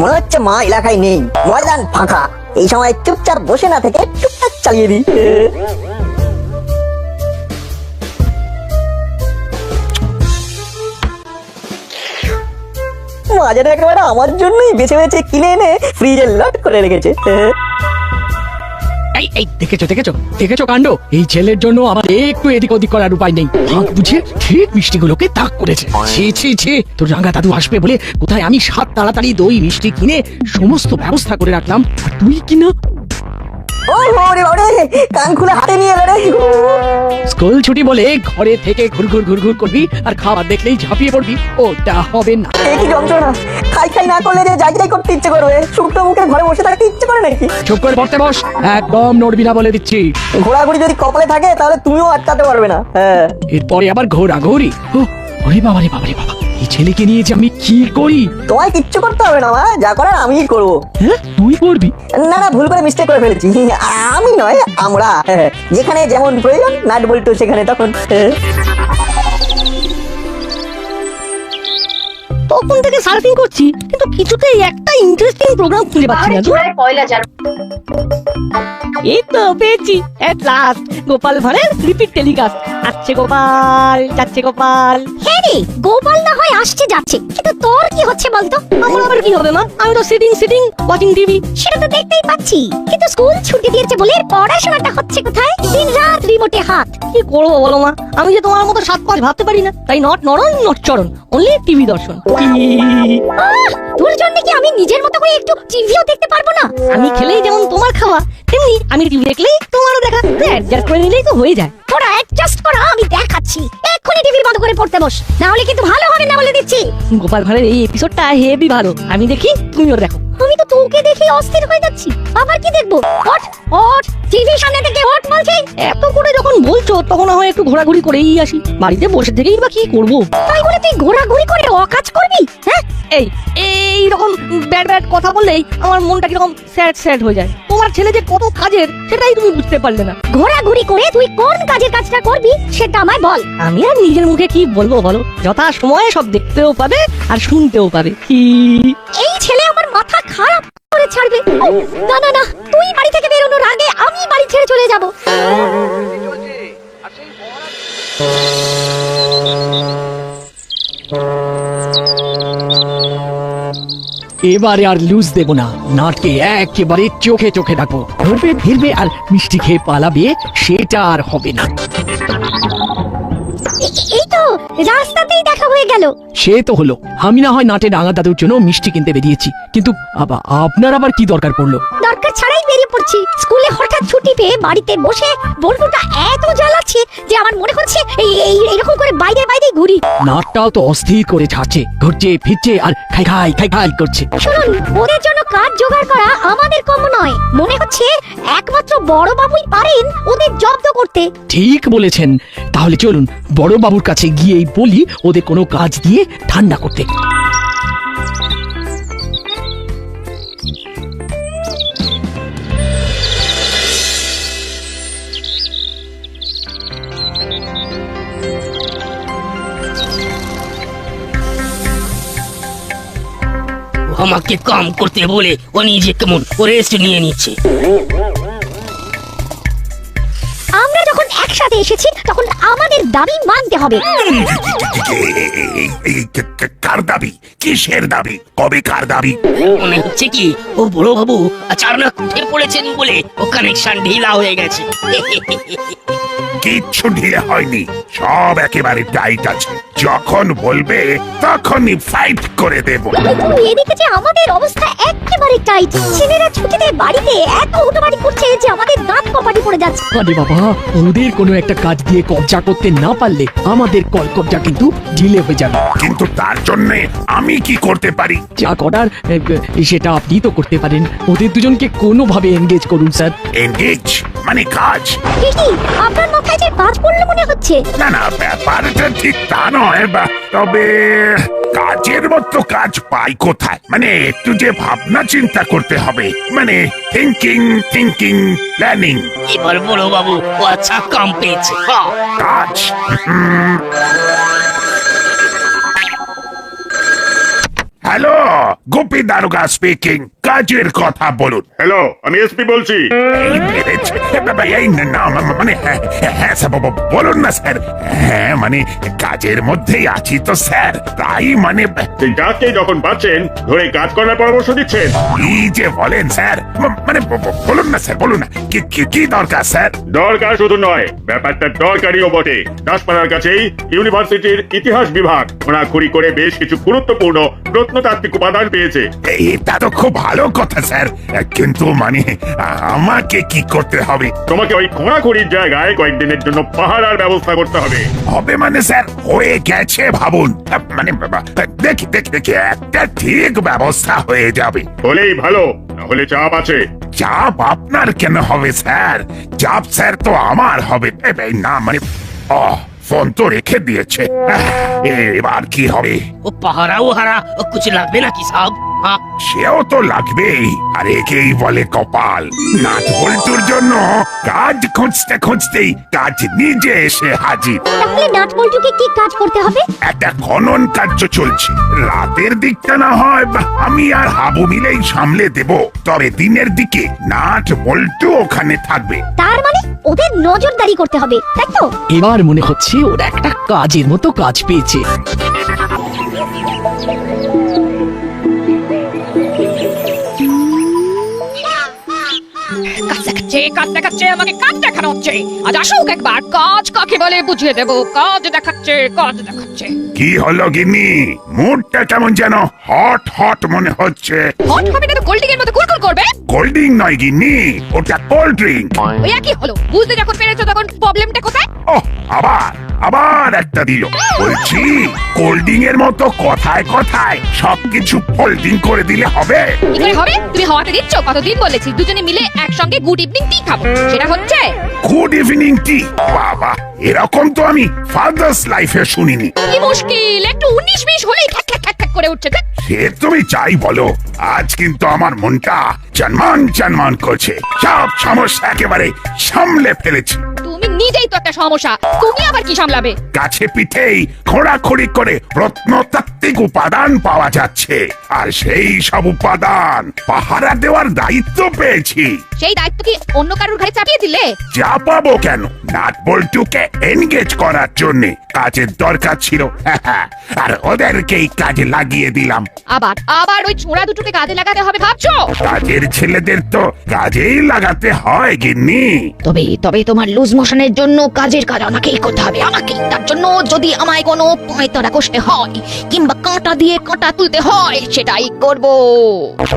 মনে হচ্ছে মা এলাকায় নেই। ময়দান ফাঁকা। এই সময় চুপচাপ বসে না থেকে টুকটাক চালিয়ে দিই। মাঝে একেবারে আমার জন্যই বেছে বেছে কিনে এনে ফ্রিজে লট করে রেখেছে। এই এই, দেখেছ দেখেছ দেখেছ কাণ্ড? এই ছেলের জন্য আমার একটু এদিক ওদিক করার উপায় নেই। হাত বুঝে ঠিক মিষ্টিগুলোকে তাক করেছে। ছি ছি ছি, তোর রাঙা দাদু আসবে বলে কোথায় আমি সাত তাড়াতাড়ি দই মিষ্টি কিনে সমস্ত ব্যবস্থা করে রাখলাম। আর তুই কিনা ও ওরে ওরে কান খুলে হাতে নিয়ে এলো রে। স্কুল ছুটি বলে ঘরে থেকে ঘুরঘুর ঘুরঘুর করবি আর খাবার দেখলেই ঝাঁপিয়ে পড়বি। ওটা হবে না। এ কি যন্ত্রণা? খাই খাই না করলে যে যাই যাই করতে ইচ্ছে করবে শুকনো মুখে ঘরে বসে থাকতে ইচ্ছে করে নাকি? চুপ করে পড়তে বস একদম নড়বি না বলে দিচ্ছি। ঘোরাঘুরি যদি কপালে থাকে তাহলে তুমিও আটকাতে পারবে না। হ্যাঁ। এরপরে আবার ঘোরা ঘোরি ও ওরে বাবা রে বাবা রে বাবা। এই ছেলেকে নিয়ে যে আমি কি করি? তোমায় কিচ্ছু করতে হবে না মা। যা করার আমি করব। হ্যাঁ তুই করবি? না না ভুল করে মিস্টেক করে ফেলেছি। আমি নয় আমরা। যেখানে যেমন প্রয়োজন নাট বল্টু সেখানে তখন। তখন থেকে সার্ফিং করছি কিন্তু কিছুতেই একটা ইন্টারেস্টিং প্রোগ্রাম খুঁজে পাচ্ছি না পয়লা জানো এই তো পেয়েছি এট লাস্ট গোপাল ভাঁড়ের রিপিট টেলিকাস্ট আসছে গোপাল যাচ্ছে গোপাল। হ্যাঁ রে গোপাল না হয় আসছে যাচ্ছে। কিন্তু তোর কি হচ্ছে বলতো? আমার আবার কি হবে মা? আমি তো সিটিং সিটিং ওয়াচিং টিভি সেটা তো দেখতেই পাচ্ছি। কিন্তু স্কুল ছুটি দিয়েছে বলে পড়াশোনাটা হচ্ছে কোথায়? দিন রাত রিমোটে হাত। কি করব বলো মা? আমি যে তোমার মতো সাত পাঁচ ভাবতে পারি না। তাই নট নরন নট চরণ অনলি টিভি দর্শন। তোর জন্য কি আমি নিজের মতো করে একটু টিভিও দেখতে পারব না। আমি খেলেই যেমন তোমার খাওয়া তেমনি আমি টিভি দেখলেই তোমারও দেখা। অ্যাডজাস্ট করে নিলেই তো হয়ে যায়। তোরা অ্যাডজাস্ট করা আমি দেখাচ্ছি। এক্ষুনি টিভি বন্ধ করে পড়তে বস না হলে কিন্তু ভালো হবে না বলে দিচ্ছি। গোপাল ভাঁড়ের এই এপিসোডটা হেভি ভালো। আমি দেখি তুমিও দেখো। আমি তো তোকে দেখে অস্থির হয়ে যাচ্ছি। আবার কি দেখব? ওঠ ওঠ টিভির সামনে থেকে ওঠ বলছি? এত করে যখন বলছো তখন হয় একটু ঘোরাঘুরি করেই আসি। বাড়িতে বসে থেকেই বা কি করব? তাই বলে তুই ঘোরাঘুরি করে অকাজ করবি? হ্যাঁ? এই এই রকম ব্যাড ব্যাড কথা বললেই আমার মনটা কীরকম স্যাড স্যাড হয়ে যায়। তোমার ছেলে যে কত কাজের সেটাই তুমি বুঝতে পারলে না। ঘোরাঘুরি করে তুই কোন কাজের কাজটা করবি সেটা আমায় বল। আমি আর নিজের মুখে কি বলব বলো? যথা সময়ে সব দেখতেও পাবে আর শুনতেও পাবে। কি এই ছেলে আমার মাথা খারাপ করে ছাড়বে। না না না তুই বাড়ি থেকে বেরোনোর আগে আমি বাড়ি ছেড়ে চলে যাব। এবারে আর লুজ দেব না। নাটকে একেবারে চোখে চোখে ডাকবো। ঘুরবে, ফিরবে আর মিষ্টি খেয়ে পালাবে, সেটা আর হবে না। রাস্তাতেই দেখা হয়ে গেল। সে তো হলো। আমি না হয় নাটে রাঙা দাদুর জন্য মিষ্টি কিনতে বেরিয়েছি। কিন্তু আবা- আপনার আবার কি দরকার পড়ল? দরকার ছাড়াই বেরিয়ে পড়ছি। স্কুলে হঠাৎ ছুটি পেয়ে বাড়িতে বসে বল্টুটা এত জ্বালাচ্ছে যে আমার মনে হচ্ছে এই এই এরকম করে বাইরে বাইরে ঘুরি। নাটটাও তো অস্থির করে ছাড়ছে। ঘুরছে ফিরছে আর খাই খাই খাই খাই করছে। শুনুন ওদের জন্য কাজ জোগাড় করা আমাদের কম নয়। মনে হচ্ছে একমাত্র বড় বাবুই পারেন ওদের জব্দ করতে। ঠিক বলেছেন। তাহলে চলুন বড় বাবুর কাছে গিয়েই বলি ওদের কোনো কাজ দিয়ে ঠান্ডা করতে। আমাকে কাম করতে বলে ও নিজে কেমন ও রেস্ট নিয়ে নিচ্ছে। একসাথে এসেছি তখন আমাদের দাবি মানতে হবে। কার দাবি? কিসের দাবি? কবে কার দাবি? মনে হচ্ছে কি ও বড় বাবু চারনা উঠে পড়েছেন বলে ও কানেকশন ঢিলা হয়ে গেছে। কিচ্ছু ঢিলে হয়নি সব একেবারে টাইট আছে। যখন বলবে তখনই ফাইট করে দেব। কিন্তু এদিকে যে আমাদের অবস্থা একেবারে টাইট ছেলেরা ছুটিতে বাড়িতে এত হুটোপাটি করছে যে আমাদের দাঁত কপাটি পড়ে যাচ্ছে। আরে বাবা ওদের কোনো একটা কাজ দিয়ে কবজা করতে না পারলে আমাদের কল কবজা কিন্তু ঢিলে হয়ে যাবে। কিন্তু তার জন্য আমি কি করতে পারি? যা করার এ, সেটা আপনি তো করতে পারেন। ওদের দুজনকে কোনোভাবে এনগেজ করুন স্যার। এনগেজ মানে কাজ? কি কি? আপনার মাথায় যে বাজ পড়ল মনে হচ্ছে? না না ব্যাপারটা ঠিক তা নয়। নয় বা তবে কাজের মতো কাজ পাই কোথায়? মানে একটু যে ভাবনা চিন্তা করতে হবে। মানে থিঙ্কিং থিঙ্কিং প্ল্যানিং এবার বড় বাবু ও আচ্ছা কাম পেয়েছে। হ্যাঁ। কাজ? হ্যালো গোপী দারোগা স্পিকিং কাজের কথা বলুন হ্যালো আমি এসপি বলছি। এই না, মানে হ্যাঁ, হ্যাঁ স্যার বলুন না স্যার। হ্যাঁ মানে কাজের মধ্যেই আছি তো স্যার। তাই মানে যাকে যখন পাচ্ছেন ধরে কাজ করার পরামর্শ দিচ্ছেন। কি যে বলেন স্যার? মানে বলুন না স্যার বলুন না। কি কি- কি দরকার স্যার? দরকার শুধু নয় ব্যাপারটা দরকারিও বটে। দাসপাড়ার কাছেই ইউনিভার্সিটির ইতিহাস বিভাগ। খোঁড়াখুড়ি করে বেশ কিছু গুরুত্বপূর্ণ প্রত্নতাত্ত্বিক উপাদান পেয়েছে। এটা তো খুব ভালো কথা স্যার। কিন্তু মানে আমাকে কি করতে হবে? তোমাকে ওই খোঁড়াখুড়ির জায়গায় কয়েকদিনের জন্য পাহারার ব্যবস্থা করতে হবে। হবে মানে স্যার হয়ে গেছে ভাবুন। মানে দেখি দেখি দেখি একটা ঠিক ব্যবস্থা হয়ে যাবে। হলেই ভালো হলে চাপ আছে। চাপ আপনার কেন হবে স্যার? চাপ স্যার তো আমার হবে। না মানে ও ফোন তো রেখে দিয়েছে। এবার কি হবে? ও পাহারাও হারা কিছু লাগবে নাকি সাব? হ্যাঁ সেও তো লাগবেই। আর একেই বলে কপাল। নাট বল্টুর জন্য কাজ খুঁজতে খুঁজতেই কাজ নিজে এসে হাজির। তাহলে নাট বল্টুকে কি কাজ করতে হবে? একটা খনন কার্য চলছে। রাতের দিকটা না হয় আমি আর হাবু মিলেই সামলে দেব। তবে দিনের দিকে নাট বল্টু ওখানে থাকবে। তার মানে ওদের নজরদারি করতে হবে তাই তো? এবার মনে হচ্ছে ওরা একটা কাজের মতো কাজ পেয়েছে। দেখাচ্ছে কাজ দেখাচ্ছে আমাকে কাজ দেখানো হচ্ছে। আজ আসুক একবার কাজ কাকে বলে বুঝিয়ে দেব। কাজ দেখাচ্ছে কাজ দেখাচ্ছে। কি হলো গিন্নি? মুডটা কেমন যেন হট হট মনে হচ্ছে। হট হবে না তো কোল্ডিং এর মতো কুলকুল করবে? কোল্ড ড্রিঙ্ক নয় গিন্নি ওটা কোল্ড ড্রিঙ্ক ওই কি হলো। বুঝতে যখন পেরেছ তখন প্রবলেমটা কোথায়? ও আবার আবার একটা দিল। বলছি কোল্ডিং এর মতো কথায় কথায় সবকিছু ফোল্ডিং করে দিলে হবে? কি করে হবে? তুমি হওয়াতে দিচ্ছ? কতদিন বলেছি দুজনে মিলে একসঙ্গে গুড ইভিনিং টি খাব। সেটা হচ্ছে? গুড ইভিনিং টি বাবা এরকম তো আমি ফাদার্স লাইফে শুনিনি। কি মুশকিল একটু উনিশ বিশ হলেই খ্যাক খ্যাক খ্যাক খ্যাক করে উঠছে ধ্যাৎ। সে তুমি চাই বলো আজ কিন্তু আমার মনটা চনমান চনমান করছে। সব সমস্যা একেবারে সামলে ফেলেছি। তুমি নিজেই তো একটা সমস্যা। তুমি আবার কি সামলাবে? কাছে পিঠেই খোঁড়াখড়ি করে প্রত্নতাত্ত্বিক উপাদান পাওয়া যাচ্ছে। আর সেই সব উপাদান পাহারা দেওয়ার দায়িত্ব পেয়েছি। সেই দায়িত্ব কি অন্য কারোর ঘাড়ে চাপিয়ে দিলে? যা পাবো কেন? নাট বল্টুকে এনগেজ করার জন্য কাজের দরকার ছিল। আর ওদেরকেই কাজে লাগিয়ে দিলাম। আবার আবার ওই ছোঁড়া দুটোকে কাজে লাগাতে হবে ভাবছ? কাজের ছেলেদের তো কাজেই লাগাতে হয় গিন্নি। তবে তবে তোমার লুজ মোশনের জন্য কাজের কাজ আমাকেই করতে হবে আমাকেই। তার জন্য যদি আমায় কোনো পয়তরা কষতে হয় কিংবা কাঁটা দিয়ে কাঁটা তুলতে হয় সেটাই করব।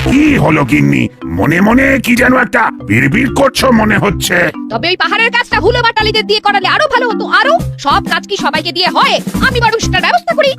কি হলো গিন্নি? মনে মনে কি যেন একটা বিড়বিড় করছ মনে হচ্ছে? তবে ওই পাহাড়ের কাজটা হুলো বাটালিদের দিয়ে করালে আরও ভালো হতো। আরও সব কাজ কি সবাইকে দিয়ে হয়? আমি বরং সেটা ব্যবস্থা করি।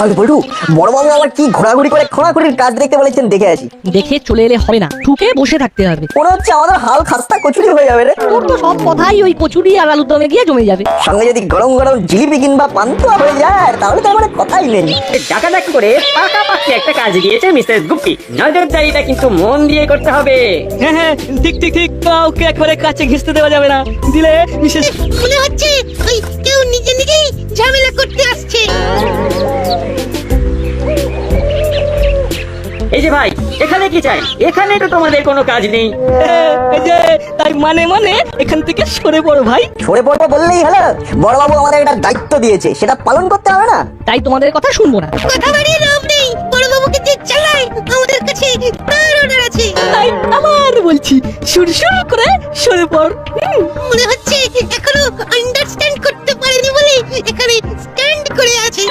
চল বলু বড়বাবু আবার কি ঘোরাঘুরি করে খোঁড়াখুড়ির কাজ দেখতে বলেছেন দেখে আসি। দেখে চলে এলে হবে না ঠুকে বসে থাকতে হবে। মনে হচ্ছে আমাদের হাল খাস্তা কচুরি হয়ে যাবে রে। তোর তো সব কথাই ওই কচুরি আর আলুর দমে গিয়ে জমে যাবে। সঙ্গে যদি গরম গরম জিলিপি কিংবা পান্তুয়া হয়ে যায় তাহলে তো আমার কথাই নেই। ডাকাডাকি করে পাকাপাকি একটা কাজ দিয়েছে মিসেস গুপ্তি নজরদারিটা কিন্তু মন দিয়ে করতে হবে। হ্যাঁ হ্যাঁ ঠিক ঠিক ঠিক কাউকে একবারে কাছে ঘেঁচতে দেওয়া যাবে না। দিলে বিশেষ মনে হচ্ছে ওই কেউ নিজে নিজেই ঝামেলা করতে আসছে। এই যে ভাই এখানে কি চাই? এখানে তো তোমাদের কোনো কাজ নেই। এই যে তাই মানে মানে এখান থেকে সরে পড়ো ভাই। সরে পড়ব বললেই হলো। বড়বাবু আমাদের একটা দায়িত্ব দিয়েছে সেটা পালন করতে হবে না। তাই তোমাদের কথা শুনব না। কথা বাড়িয়ে লাভ নেই। বড়বাবুকে যে চালায় আমাদের কাছে তার অর্ডার আছে। তাই আবার বলছি সুরসুর করে সরে পড়। মনে হচ্ছে এখনও আন্ডারস্ট্যান্ড করতে পারেনি বলে? এখানে স্ট্যান্ড করে আছে।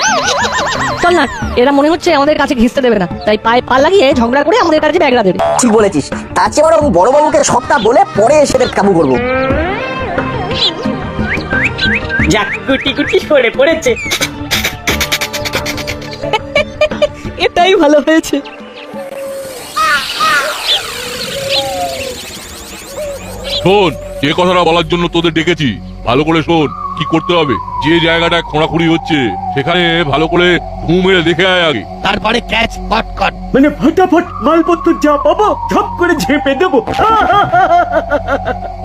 চল না এরা মনে হচ্ছে আমাদের কাছে ঘেঁচতে দেবে না। তাই পায়ে পা লাগিয়ে ঝগড়া করে আমাদের কাছে ব্যাগরা দেবে। ঠিক বলেছিস। তার চেয়ে বরং বড়বাবুকে সবটা বলে পরে এসে এদের কাবু করব। যাক গুটি গুটি সরে পড়েছে। এটাই ভালো হয়েছে। শোন যে কথাটা বলার জন্য তোদের ডেকেছি। ভালো করে শোন কি করতে হবে? যে জায়গাটা খোঁড়াখুড়ি হচ্ছে সেখানে ভালো করে ঘুম মেরে দেখে আয় আগে। তারপরে ক্যাচ পট কট। মানে ফটাফট মালপত্র যা পাবো ঝপ করে ঝেপে দেবো।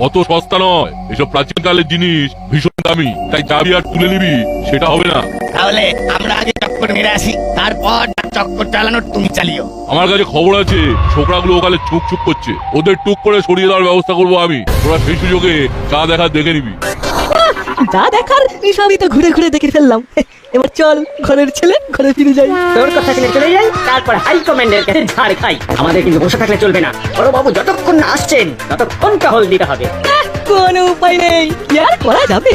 অত সস্তা নয়। এসব প্রাচীন কালের জিনিস ভীষণ দামি। তাই যাবি আর তুলে নিবি সেটা হবে না। তাহলে আমরা আগে চক্কর মেরে আসি তারপর চক্কর চালানোর তুমি চালিও। আমার কাছে খবর আছে ছোকরাগুলো ওখানে ছুক ছুক করছে। ওদের টুক করে সরিয়ে দেওয়ার ব্যবস্থা করব আমি। তোরা সেই সুযোগে যা দেখা দেখে নিবি। যা দেখার সবই তো ঘুরে ঘুরে দেখে ফেললাম। এবার চল ঘরের ছেলে ঘরে ফিরে যাই। তোর কথা শুনে চলে যাই তারপর হাই কমান্ডের কাছে ঝাড় খাই। আমাদের কিন্তু বসে থাকলে চলবে না। বড় বাবু যতক্ষণ না আসছেন ততক্ষণ টহল দিতে হবে। কোনো উপায় নেই। কি আর করা যাবে?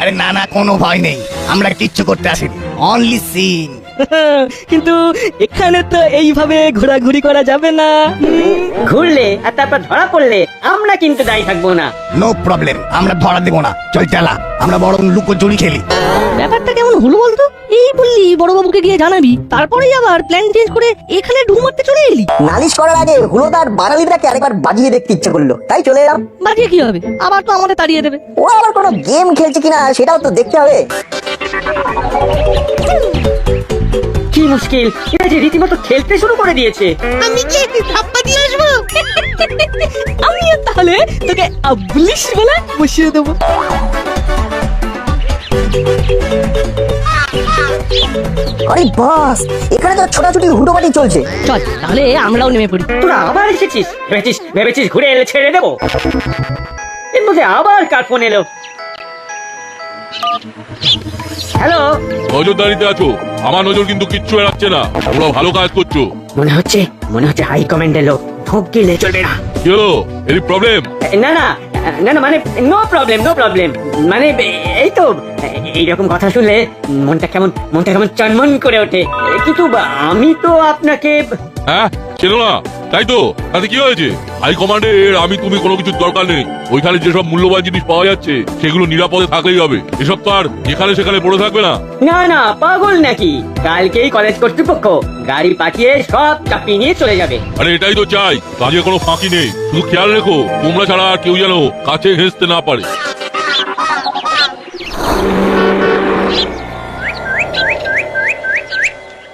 আরে না না কোনো ভয় নেই। আমরা কিচ্ছু করতে আসিনি। অনলি সিন কিন্তু এখানে তো এইভাবে ঘোরাঘুরি করা যাবে না। ঘুরলে আর তারপর ধরা পড়লে আমরা কিন্তু দায়ী থাকব না। নো প্রবলেম আমরা ধরা দেবো না। চল চালা আমরা বড় লুকোচুরি খেলি। ব্যাপারটা কেমন হলো বলতো? এই বললি বড়বাবুকে গিয়ে জানাবি তারপরেই আবার প্ল্যান চেঞ্জ করে এখানে ঢু মারতে চলে এলি। নালিশ করার আগে হুলোদার বাঙালিটাকে আরেকবার বাজিয়ে দেখতে ইচ্ছে করল তাই চলে এলাম। বাজিয়ে কি হবে? আবার তো আমাদের তাড়িয়ে দেবে। ও আবার কোনো গেম খেলছে কিনা সেটাও তো দেখতে হবে। কি মুশকিল? এরা যে রীতিমতো খেলতে শুরু করে দিয়েছে। আমি কি ধাপ্পা দিয়ে আসব? আমিও তাহলে তোকে আবলিশ বলে বসিয়ে দেবো। আরে বাস এখানে তো ছোটাছুটি হুটোপাটি চলছে। চল তাহলে আমরাও নেমে পড়ি। তোরা আবার এসেছিস? ভেবেছিস ভেবেছিস ঘুরে এলে ছেড়ে দেবো? এর মধ্যে আবার কার ফোন এলো? হ্যালো? নজরদারিতে আছো। আমার নজর কিন্তু কিচ্ছু এড়াচ্ছে না। তোমরা ভালো কাজ করছ। মনে হচ্ছে মনে হচ্ছে হাই কমান্ডের লোক গেলে চলবে না। কি হলো? এর প্রবলেম না না না না মানে নো প্রবলেম নো প্রবলেম মানে এই তো এইরকম কথা শুনলে মনটা কেমন মনটা কেমন চনমন করে ওঠে। কিন্তু আমি তো আপনাকে হ্যাঁ ছিল না। তাই তো তাতে কি হয়েছে? হাই কমান্ডের আমি তুমি কোনো কিছুর দরকার নেই। ওইখানে যেসব মূল্যবান জিনিস পাওয়া যাচ্ছে সেগুলো নিরাপদে থাকলেই হবে। এসব তো আর যেখানে সেখানে পড়ে থাকবে না। না না পাগল নাকি? কালকেই কলেজ কর্তৃপক্ষ গাড়ি পাঠিয়ে সব চাপিয়ে নিয়ে চলে যাবে। আরে এটাই তো চাই কাজে কোনো ফাঁকি নেই। শুধু খেয়াল রেখো তোমরা ছাড়া আর কেউ যেন কাছে ঘেঁচতে না পারে।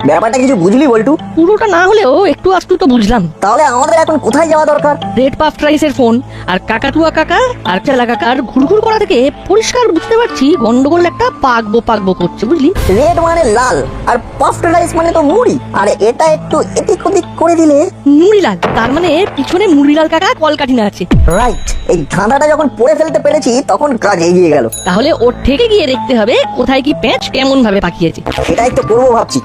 ব্যাপারটা কিছু বুঝলি বলটু? পুরোটা না হলেও একটু আস্তু তো বুঝলাম। তাহলে আমাদের এখন কোথায় যাওয়া দরকার? রেড পাফ রাইসের ফোন আর কাকাতুয়া কাকা আর চেলা কাকার ঘুরঘুর করা থেকে পরিষ্কার বুঝতে পারছি গন্ডগোল একটা পাকবো পাকবো করছে বুঝলি? রেড মানে লাল আর পাফড রাইস মানে তো মুড়ি। আর এটা একটু এদিক ওদিক করে দিলে? মুড়ি মুড়িলাল তার মানে পিছনে মুড়িলাল কাকা কলকাঠিনা আছে। রাইট এই ধাঁধাটা যখন পড়ে ফেলতে পেরেছি তখন কাজ এগিয়ে গেল। তাহলে ওর থেকে গিয়ে দেখতে হবে কোথায় কি প্যাঁচ কেমন ভাবে পাকিয়েছে। সেটাই তো করব ভাবছি।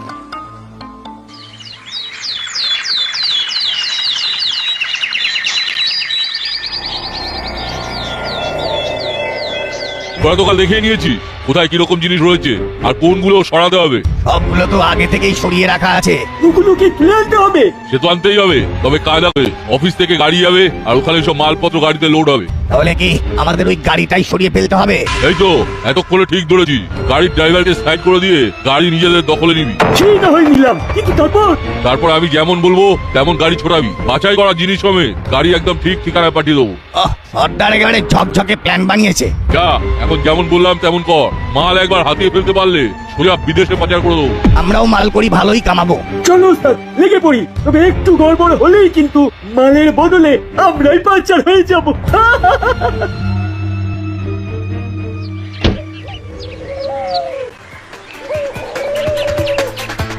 দোকান দেখিয়ে নিয়েছি। কোথায় কীরকম জিনিস রয়েছে? আর কোনগুলো সরাতে হবে? সবগুলো তো আগে থেকেই সরিয়ে রাখা আছে। ওগুলো কি তুলে আনতে হবে। সে তো আনতেই হবে। তবে কাজ হবে। অফিস থেকে গাড়ি যাবে আর ওখানে সব মালপত্র গাড়িতে লোড হবে। তাহলে কি আমাদের ওই গাড়িটাই সরিয়ে ফেলতে হবে? এই তো এতক্ষণে ঠিক ধরেছি। গাড়ির ড্রাইভারকে সাইড করে দিয়ে গাড়ি নিজেদের দখলে নিবি। সেই না হয়ে নিলাম। কিন্তু তারপর? তারপর আমি যেমন বলব তেমন গাড়ি ছোড়াবি বাছাই করা জিনিস হবে। গাড়ি একদম ঠিক ঠিকানায় পাঠিয়ে দেবো। আহ, সর্দার একেবারে ঝকঝকে প্ল্যান বানিয়েছে। যা এখন যেমন বললাম তেমন কর। মাল একবার হাতিয়ে ফেলতে পারলে সোজা বিদেশে পাচার করে দেবো। আমরাও মাল করি ভালোই কামাবো। চলো স্যার লেগে পড়ি। তবে একটু গড়বড় হলেই কিন্তু মালের বদলে আমরাই পাচার হয়ে যাব।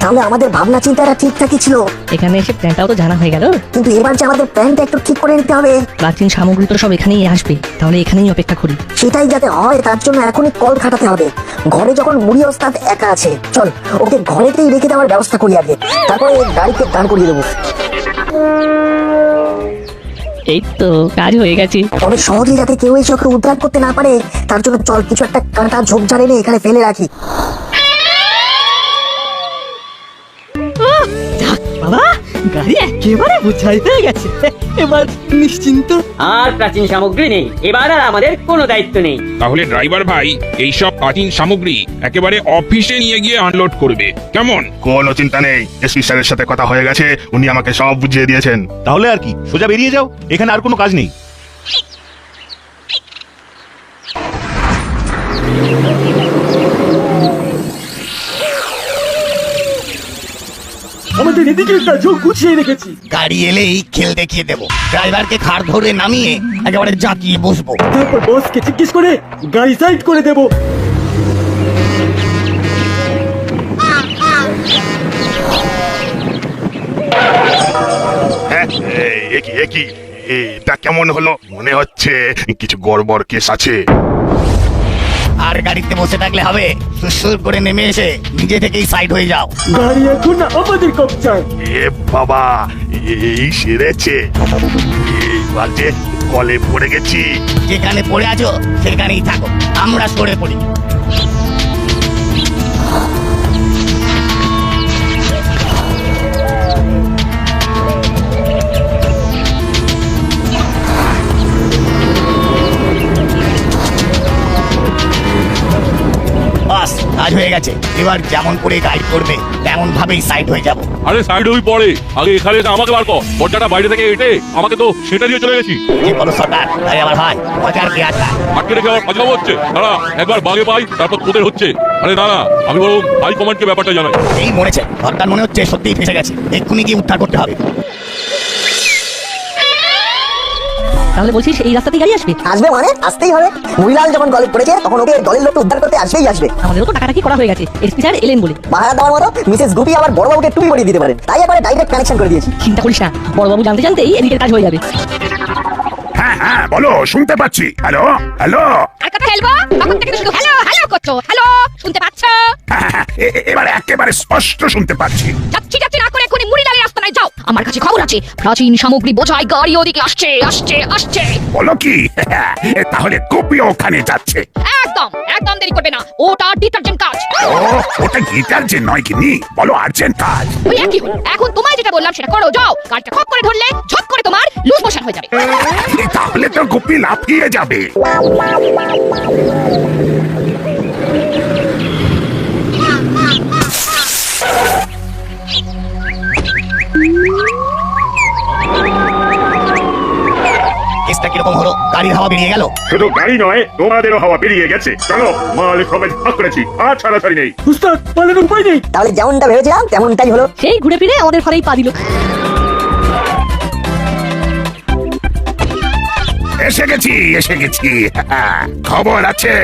তাহলে আমাদের ভাবনা চিন্তাটা ঠিকঠাকই ছিল। এখানে এসে প্ল্যানটাও তো জানা হয়ে গেল। কিন্তু এবার যে আমাদের প্ল্যানটা একটু ঠিক করে নিতে হবে। প্রাচীন সামগ্রী তো সব এখানেই আসবে তাহলে এখানেই অপেক্ষা করি। সেটাই যাতে হয় তার জন্য এখনই কল খাটাতে হবে। ঘরে যখন মুড়ি ওস্তাদ একা আছে চল ওকে ঘরেতেই রেখে দেওয়ার ব্যবস্থা করি আগে। তারপরে গাড়িকে দাঁড় করিয়ে দেবো। এই তো কাজ হয়ে গেছে। তবে সহজেই যাতে কেউ এসে ওকে উদ্ধার করতে না পারে তার জন্য চল কিছু একটা কাঁটা ঝোপঝাড় এনে এখানে ফেলে রাখি। গাড়ি একেবারে বোঝাই হয়ে গেছে। এবার নিশ্চিন্ত। আর প্রাচীন সামগ্রী নেই। এবার আর আমাদের কোনো দায়িত্ব নেই। তাহলে ড্রাইভার ভাই এইসব প্রাচীন সামগ্রী একেবারে অফিসে নিয়ে গিয়ে আনলোড করবে। কেমন? কোনো চিন্তা নেই। এসপি স্যারের সাথে কথা হয়ে গেছে। উনি আমাকে সব বুঝিয়ে দিয়েছেন। তাহলে আর কি? সোজা বেরিয়ে যাও। এখানে আর কোনো কাজ নেই। আমাদের গুছিয়ে রেখেছি। গাড়ি এলেই খেল দেখিয়ে দেবো। ড্রাইভারকে খাট ধরে নামিয়ে একেবারে জাঁকিয়ে বসবো। তারপর বসকে জিজ্ঞেস করে গাড়ি সাইড করে দেবো। হ্যাঁ একই একই এটা কেমন হলো? মনে হচ্ছে কিছু গড়বড় কেস আছে। আর গাড়িতে বসে থাকলে হবে। সুসুর করে নেমে এসে নিজে থেকেই সাইড হয়ে যাও। গাড়ি এখন আমাদের কবজায়। এ বাবা এই সেরেছে। এই বাজে কলে পড়ে গেছি। যেখানে পড়ে আছো সেখানেই থাকো। আমরা সরে পড়ি। কাজ হয়ে গেছে। এবার যেমন করে গাইড করবে তেমন ভাবেই সাইড হয়ে যাব। আরে সাইড হই পড়ে। আগে এখানে এসে আমাকে বার কর। দরজাটা বাইরে থেকে এটে আমাকে তো সেটা দিয়ে চলে গেছি। যে বলো সরকার তাই আমার ভাই মজার কে আটকা আটকে রেখে আমার কাজ হচ্ছে। দাঁড়া একবার বাগে পাই তারপর তোদের হচ্ছে। আরে না না আমি বরং হাই কমান্ডকে ব্যাপারটা জানাই। এই মরেছে। সরকার মনে হচ্ছে সত্যিই ফেসে গেছে। এক্ষুনি গিয়ে উদ্ধার করতে হবে। তাহলে বলছিস এই রাস্তাতেই গাড়ি আসবে? আসবে মানে? আসতেই হবে। মুড়িলাল যখন গলে পড়েছে তখন ওকে দলের লোককে উদ্ধার করতে আসবেই আসবে। আমাদেরও তো টাকাটাকি করা হয়ে গেছে। এসপি স্যার এলেন বলে। পাহারা দেওয়ার মতো মিসেস গুপি আবার বড়বাবুকে টুপি পরিয়ে দিতে পারেন তাই একবারে ডাইরেক্ট কানেকশন করে দিয়েছি। চিন্তা করিস না বড়বাবু জানতে জানতেই এদিকের কাজ হয়ে যাবে। হ্যাঁ হ্যাঁ বলো শুনতে পাচ্ছি। Hello hello. আর কথা খেলব? তখন থেকে শুধু হ্যালো হ্যালো করছ হ্যালো শুনতে পাচ্ছ? হ্যাঁ, হ্যাঁ, এবার একেবারে স্পষ্ট শুনতে পাচ্ছি। যাচ্ছি যাচ্ছি না করে এক্ষুনি মুড়ি আমার কাছে খবর আছে। প্রাচীন সামগ্রী বোঝাই গাড়ি ওদিকে আসছে আসছে আসছে। বলো কি? তাহলে কপিও ওখানে যাচ্ছে। একদম একদম দেরি করবে না। ওটা ডিটারজেন্ট কাজ। ওটা যে নয় কিনি বলো আর্জেন্ট কাজ। ওই একই হলো। এখন তোমায় যেটা বললাম সেটা করো যাও। গাড়িটা খপ করে ধরলে ঝপ করে তোমার লুজ মোশন হয়ে যাবে। তাহলে তো গুপি লাফিয়ে যাবে। গাড়ির হাওয়া বেরিয়ে গেল। শুধু গাড়ি নয় তোমাদেরও হাওয়া বেরিয়ে গেছে। চলো মাল সবে ভাগ করেছি আর ছাড়াছাড়ি নেই। উস্তাদ মালের উপায় নেই। তাহলে যেমনটা ভেবেছিলাম তেমনটাই হলো। সেই ঘুরে ফিরে আমাদের ঘরেই পা দিল। এসে গেছি এসে গেছি। খবর আছে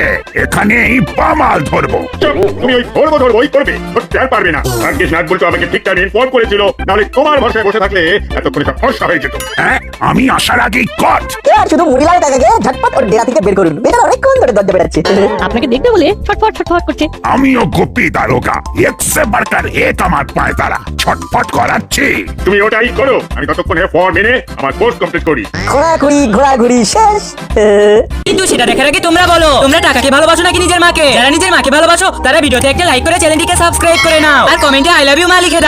এখানেই পামাল ধরবো। তুমি ওই ধরবো ধরবো ওই করবে আর পারবে না। নাট বলছো আমাকে ঠিক টাইমে ইনফর্ম করেছিল নাহলে তোমার ভরসায় বসে থাকলে এতক্ষণে সব ফর্সা হয়ে যেত। হ্যাঁ আমি আসার আগেই কট শুধু মুড়িলাল কাকাকে ঝটপট ওর ডেরা থেকে বের করুন। বেচারা অনেকক্ষণ ধরে দরজা বেড়াচ্ছে। আপনাকে দেখবে বলে ছটফট ছটফট করছে। আমিও গোপী দারোগা একসে বারকার এক আমার পায় তারা ছটফট করাচ্ছি। তুমি ওটাই করো আমি ততক্ষণে ফর্ম এনে আমার কোর্স কমপ্লিট করি। ঘোরাঘুরি ঘোরাঘুরি শেষ কিন্তু সেটা দেখার আগে তোমরা বলো, তোমরা টাকাকে ভালোবাসো নাকি নিজের মাকে? যারা নিজের মাকে ভালোবাসো, তারা ভিডিওতে একটা লাইক করে চ্যানেলটিকে সাবস্ক্রাইব করে নাও। আর কমেন্টে আই লাভ ইউ মা লিখে